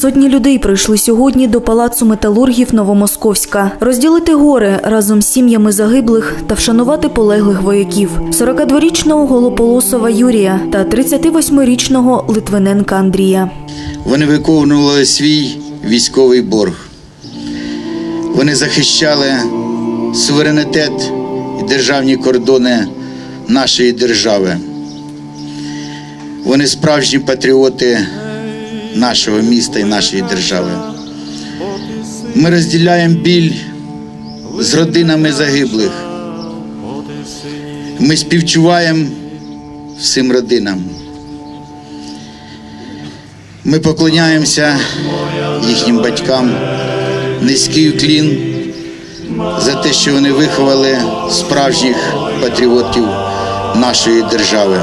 Сотні людей прийшли сьогодні до палацу металургів Новомосковська розділити горе разом з сім'ями загиблих та вшанувати полеглих вояків 42-річного Голополосова Юрія та 38-річного Литвиненка Андрія. Вони виконували свій військовий борг. Вони захищали суверенітет і державні кордони нашої держави. Вони справжні патріоти нашого міста і нашої держави. Ми розділяємо біль з родинами загиблих. Ми співчуваємо всім родинам. Ми поклоняємося їхнім батькам, низький уклін за те, що вони виховали справжніх патріотів нашої держави.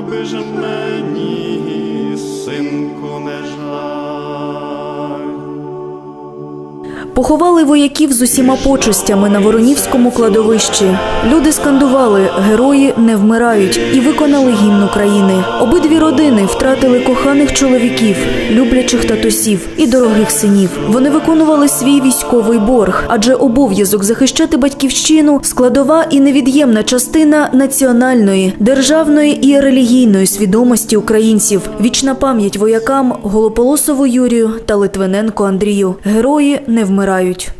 якби ж мені, Поховали вояків з усіма почестями на Воронівському кладовищі. Люди скандували Герої не вмирають і виконали гімн України. Обидві родини втратили коханих чоловіків, люблячих татусів і дорогих синів. Вони виконували свій військовий борг, адже обов'язок захищати батьківщину складова і невід'ємна частина національної, державної і релігійної свідомості українців. Вічна пам'ять воякам Голополосову Юрію та Литвиненко Андрію. Герої не вмирають обирають.